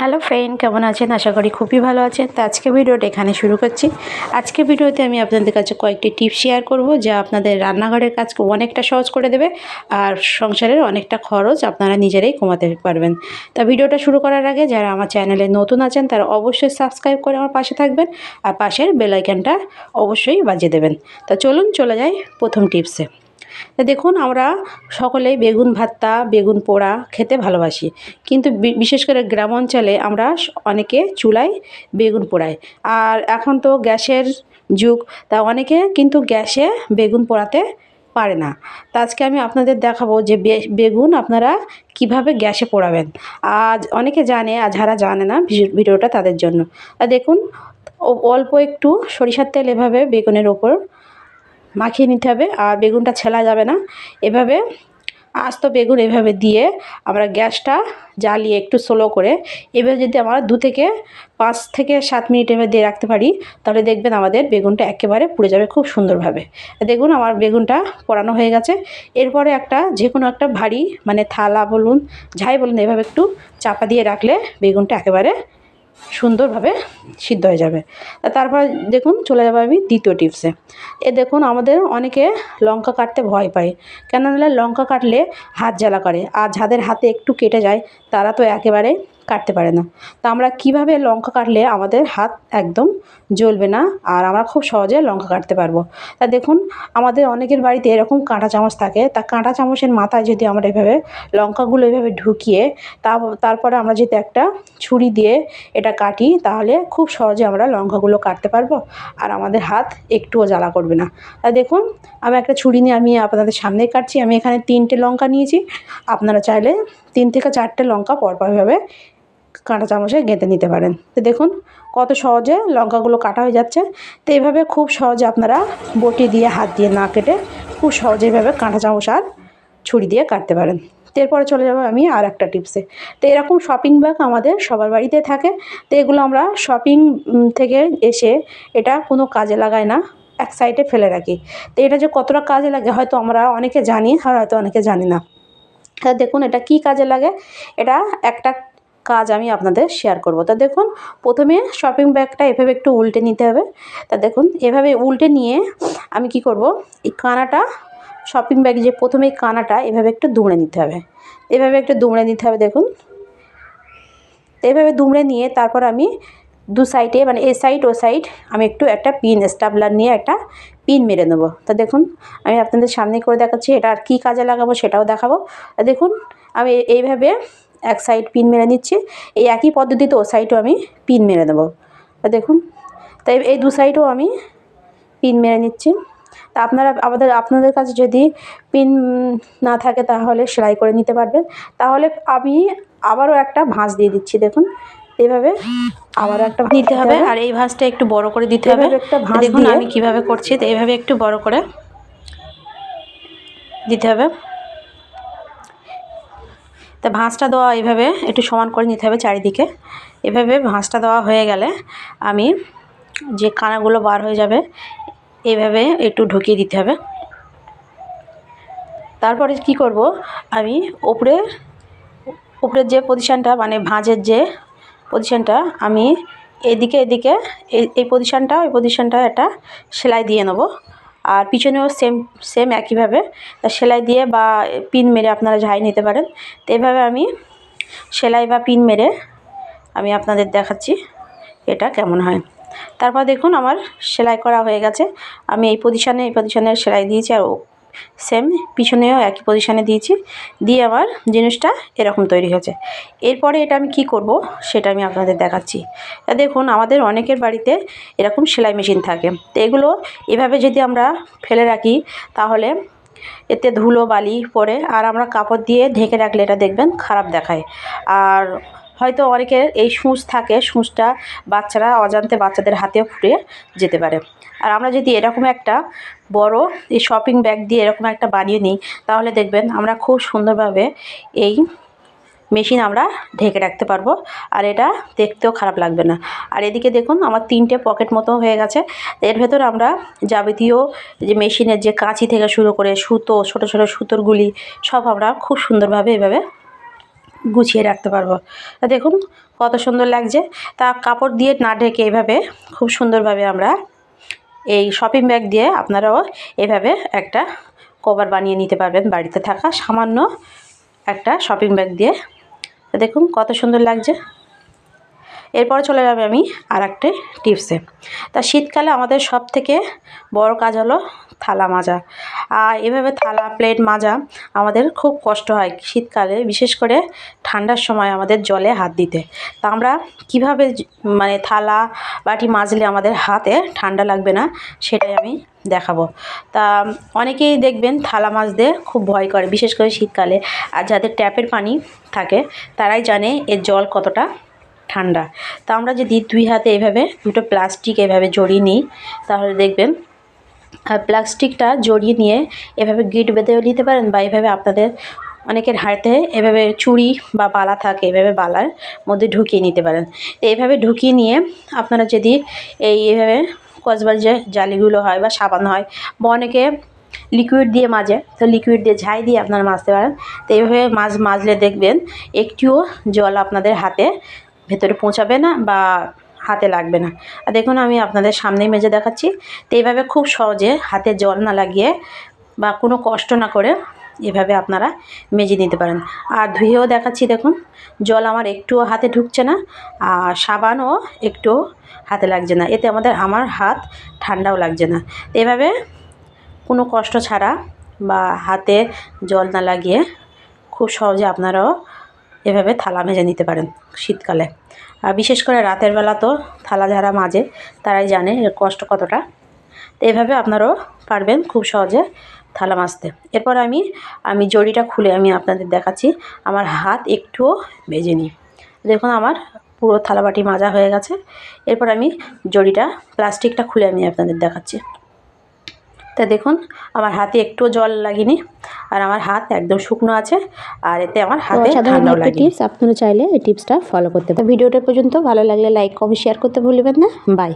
Hello friend, কেমন আছেন? আশা করি খুবই ভালো আছেন। তো আজকে ভিডিওটা এখানে শুরু করছি। আজকে ভিডিওতে আমি আপনাদের কাছে কয়েকটি টিপস শেয়ার করব, যা আপনাদের রান্নাঘরের কাজকে অনেকটা সহজ করে দেবে আর সংসারের অনেকটা খরচ আপনারা নিজেরাই কমাতে পারবেন। তা ভিডিওটা শুরু করার আগে যারা আমার চ্যানেলে নতুন আছেন, তারা অবশ্যই সাবস্ক্রাইব করে আমার পাশে থাকবেন আর পাশের বেলাইকানটা অবশ্যই বাজিয়ে দেবেন। তা চলুন, চলে যাই প্রথম টিপসে। দেখুন, আমরা সকলেই বেগুন ভর্তা বেগুন পোড়া খেতে ভালোবাসি। কিন্তু বিশেষ করে গ্রাম অঞ্চলে আমরা অনেকে চুলায় বেগুন পোড়াই আর এখন তো গ্যাসের যুগ, তা অনেকে কিন্তু গ্যাসে বেগুন পোড়াতে পারে না। তা আজকে আমি আপনাদের দেখাবো যে বেগুন আপনারা কীভাবে গ্যাসে পোড়াবেন। আজ অনেকে জানে, আর যারা জানে না ভিডিওটা তাদের জন্য। দেখুন অল্প একটু সরিষার তেল এভাবে বেগুনের ওপর মাখিয়ে নিতে হবে আর বেগুনটা ছেলা যাবে না। এভাবে আস্ত বেগুন এভাবে দিয়ে আমরা গ্যাসটা জ্বালিয়ে একটু স্লো করে এভাবে যদি আমরা দু থেকে পাঁচ থেকে সাত মিনিট এভাবে দিয়ে রাখতে পারি, তাহলে দেখবেন আমাদের বেগুনটা একেবারে পুড়ে যাবে খুব সুন্দরভাবে। দেখুন আমার বেগুনটা পোড়ানো হয়ে গেছে। এরপরে একটা যে কোনো একটা ভারী মানে থালা বলুন যাই বলুন, এভাবে একটু চাপা দিয়ে রাখলে বেগুনটা একেবারে সুন্দরভাবে সিদ্ধ হয়ে যাবে। তারপর দেখুন চলে যাব আমি দ্বিতীয় টিপসে এ। দেখুন আমাদের অনেকে লঙ্কা কাটতে ভয় পায়। কেন নাহলে লঙ্কা কাটলে হাত জ্বালা করে। আর যাদের হাতে একটু কেটে যায়, তারা তো একেবারে কাটতে পারে না। তা আমরা কীভাবে লঙ্কা কাটলে আমাদের হাত একদম জ্বলবে না? আর আমরা খুব সহজে লঙ্কা কাটতে পারব। তা দেখুন, আমাদের অনেকের বাড়িতে এরকম কাঁটা চামচ থাকে। তা কাঁটা চামচের মাথায় যদি আমরা এভাবে লঙ্কাগুলো এভাবে ঢুকিয়ে, তা তারপরে আমরা যদি একটা ছুরি দিয়ে এটা কাটি, তাহলে খুব সহজে আমরা লঙ্কাগুলো কাটতে পারব। আর আমাদের হাত একটুও জ্বালা করবে না। তা দেখুন, আমি একটা ছুরি নিয়ে আমি আপনাদের সামনে কাটছি। আমি এখানে তিনটে লঙ্কা নিয়েছি। আপনারা চাইলে তিন থেকে চারটে লঙ্কা পরপরভাবে কাঁটা চামচে গেঁথে নিতে পারেন। তো দেখুন কত সহজে লঙ্কাগুলো কাটা হয়ে যাচ্ছে। তো এইভাবে খুব সহজে আপনারা বটি দিয়ে হাত দিয়ে না কেটে খুব সহজে এইভাবে কাঁটা চামচ আর ছুরি দিয়ে কাটতে পারেন। এরপরে চলে যাব আমি আর একটা টিপসে। তো এরকম শপিং ব্যাগ আমাদের সবার বাড়িতে থাকে। তো এগুলো আমরা শপিং থেকে এসে এটা কোনো কাজে লাগাই না, এক সাইডে ফেলে রাখি। তো এটা যে কতটা কাজে লাগে হয়তো আমরা অনেকে জানি, আর হয়তো অনেকে জানি না। দেখুন এটা কি কাজে লাগে? এটা একটা কাজ আমি আপনাদের শেয়ার করব। তা দেখুন, প্রথমে শপিং ব্যাগটা এভাবে একটু উল্টে নিতে হবে। তা দেখুন, এভাবে উল্টে নিয়ে আমি কি করব, এই কানাটা শপিং ব্যাগ যে প্রথমে কানাটা, এভাবে একটু দুমড়ে নিতে হবে। এভাবে একটু দুমড়ে নিতে হবে, দেখুন। এভাবে দুমড়ে নিয়ে তারপর আমি দু সাইডে মানে এ সাইড ও সাইড আমি একটু একটা পিন স্টাবলার নিয়ে একটা পিন মেরে নেব। তা দেখুন, আমি আপনাদের সামনে করে দেখাচ্ছি, এটা আর কী কাজে লাগাবো সেটাও দেখাবো। তা দেখুন, আমি এইভাবে এক সাইড পিন মেরে নিচ্ছি এই একই পদ্ধতিতে ও সাইডও আমি পিন মেরে দেবো। তা দেখুন তাই এই দু সাইডও আমি পিন মেরে নিচ্ছি। তা আপনারা আমাদের আপনাদের কাছে যদি পিন না থাকে তাহলে সেলাই করে নিতে পারবেন। তাহলে আমি আবারও একটা ভাঁজ দিয়ে দিচ্ছি দেখুন। এভাবে আবারও একটা দিতে হবে আর এই ভাঁজটা একটু বড় করে দিতে হবে। একটা ভাঁজ দেখুন আমি কীভাবে করছি তো এইভাবে একটু বড় করে দিতে হবে। তা ভাঁজটা দেওয়া এইভাবে একটু সমান করে নিতে হবে চারিদিকে। এভাবে ভাঁজটা দেওয়া হয়ে গেলে আমি যে কানাগুলো বার হয়ে যাবে এইভাবে একটু ঢুকিয়ে দিতে হবে। তারপরে কি করব? আমি উপরে, উপরের যে পজিশানটা মানে ভাঁজের যে পজিশানটা আমি এদিকে এদিকে, এই পজিশানটা ওই পজিশানটা একটা সেলাই দিয়ে নেব। আর পিছনেও সেম সেম একইভাবে। তা সেলাই দিয়ে বা পিন মেরে আপনারা ঝাই নিতে পারেন। তো এভাবে আমি সেলাই বা পিন মেরে আমি আপনাদের দেখাচ্ছি এটা কেমন হয়। তারপর দেখুন আমার সেলাই করা হয়ে গেছে। আমি এই পজিশানে এই পজিশানে সেলাই দিয়েছি আর সেম পিছনেও একই পজিশানে দিয়েছি। দিয়ে আমার জিনিসটা এরকম তৈরি হয়েছে। এরপরে এটা আমি কি করব সেটা আমি আপনাদের দেখাচ্ছি। দেখুন, আমাদের অনেকের বাড়িতে এরকম সেলাই মেশিন থাকে। তো এগুলো এভাবে যদি আমরা ফেলে রাখি, তাহলে এতে ধুলো, বালি পড়ে, আর আমরা কাপড় দিয়ে ঢেকে রাখলে এটা দেখবেন খারাপ দেখায়। আর হয়তো অনেকের এই সূচ থাকে, সূচটা বাচ্চারা অজান্তে বাচ্চাদের হাতেও ফুটে যেতে পারে। আর আমরা যদি এরকম একটা বড় এই শপিং ব্যাগ দিয়ে এরকম একটা বানিয়ে নিই, তাহলে দেখবেন আমরা খুব সুন্দরভাবে এই মেশিন আমরা ঢেকে রাখতে পারব আর এটা দেখতেও খারাপ লাগবে না। আর এদিকে দেখুন আমার তিনটে পকেট মতো হয়ে গেছে। এর ভেতর আমরা যাবতীয় যে মেশিনের যে কাঁচি থেকে শুরু করে সুতো, ছোটো ছোটো সুতোর গুলি, সব আমরা খুব সুন্দরভাবে এভাবে গুছিয়ে রাখতে পারব। তা দেখুন কত সুন্দর লাগছে। তা কাপড় দিয়ে না ঢেকে এইভাবে খুব সুন্দরভাবে আমরা এই শপিং ব্যাগ দিয়ে আপনারাও এভাবে একটা কভার বানিয়ে নিতে পারবেন বাড়িতে থাকা সামান্য একটা শপিং ব্যাগ দিয়ে। দেখুন কত সুন্দর লাগছে। এরপরে চলে যাবে আমি আর একটা টিপসে। তা শীতকালে আমাদের সব থেকে বড় কাজ হলো থালা মাজা। আর এভাবে থালা, প্লেট মাজা আমাদের খুব কষ্ট হয় শীতকালে, বিশেষ করে ঠান্ডার সময় আমাদের জলে হাত দিতে। তা আমরা কীভাবে মানে থালা বাটি মাজলে আমাদের হাতে ঠান্ডা লাগবে না সেটাই আমি দেখাবো। তা অনেকেই দেখবেন থালা মাজতে খুব ভয় করে, বিশেষ করে শীতকালে। আর যাদের ট্যাপের পানি থাকে তারাই জানে এর জল কতটা ঠান্ডা। তা আমরা যদি দুই হাতে এভাবে দুটো প্লাস্টিক এভাবে জড়িয়ে নিই, তাহলে দেখবেন আর প্লাস্টিকটা জড়িয়ে নিয়ে এভাবে গিট বেঁধেও নিতে পারেন বা এভাবে আপনাদের অনেকের হাতে এভাবে চুড়ি বা বালা থাকে, এভাবে বালার মধ্যে ঢুকিয়ে নিতে পারেন। তো এইভাবে ঢুকিয়ে নিয়ে আপনারা যদি এই এভাবে কসবার যে জালিগুলো হয় বা সাবান হয় বা অনেকে লিকুইড দিয়ে মাজে, তো লিকুইড দিয়ে ঝাই দিয়ে আপনারা মাজতে পারেন। তো এইভাবে মাছ মাজলে দেখবেন, একটিও জল আপনাদের হাতে ভেতরে পৌঁছাবে না বা হাতে লাগবে না। আর দেখুন, আমি আপনাদের সামনেই মেজে দেখাচ্ছি। তো এইভাবে খুব সহজে হাতে জল না লাগিয়ে বা কোনো কষ্ট না করে এভাবে আপনারা মেজে নিতে পারেন। আর ধুয়েও দেখাচ্ছি, দেখুন, জল আমার একটুও হাতে ঢুকছে না আর সাবানও একটু হাতে লাগছে না। এতে আমাদের, আমার হাত ঠান্ডাও লাগছে না। এভাবে কোনো কষ্ট ছাড়া বা হাতে জল না লাগিয়ে খুব সহজে আপনারাও এভাবে থালা মেজে নিতে পারেন শীতকালে। আর বিশেষ করে রাতের বেলা তো থালা যারা মাজে, তারাই জানে এর কষ্ট কতটা। তো এভাবে আপনারাও পারবেন খুব সহজে থালা মাজতে। এরপর আমি আমি জড়িটা খুলে আমি আপনাদের দেখাচ্ছি। আমার হাত একটুও বেজে নিই দেখুন আমার পুরো থালাবাটি মাজা হয়ে গেছে। এরপর আমি জড়িটা, প্লাস্টিকটা খুলে আমি আপনাদের দেখাচ্ছি। তা দেখুন আমার হাতে একটু জল লাগেনি। আর আমার হাত একদম শুকনো আছে আর এতে আমার হাতে ঠান্ডাও লাগে টিপস আপনারা চাইলে এই টিপসটা ফলো করতে পারেন। ভিডিওটা পর্যন্ত ভালো লাগলে লাইক কমেন্ট শেয়ার করতে ভুলবেন না। বাই